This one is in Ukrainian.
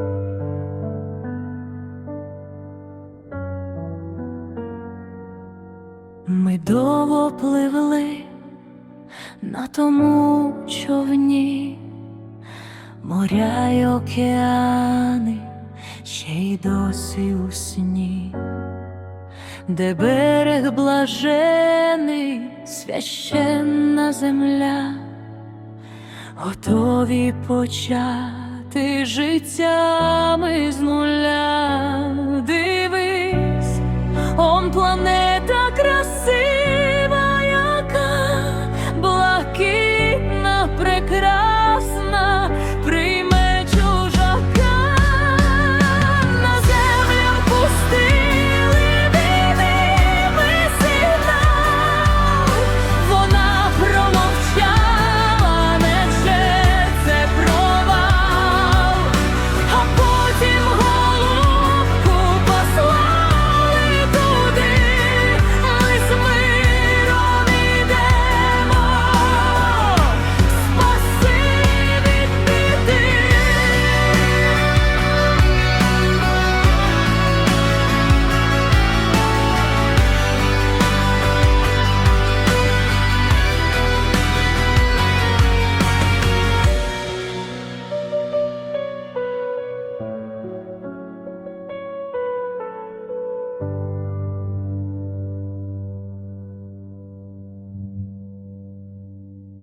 Ми довго пливли на тому човні, моря й океани, ще й досі у сні, де берег блажений, священна земля, готові почати життя ми з нуля. Дивись, он планета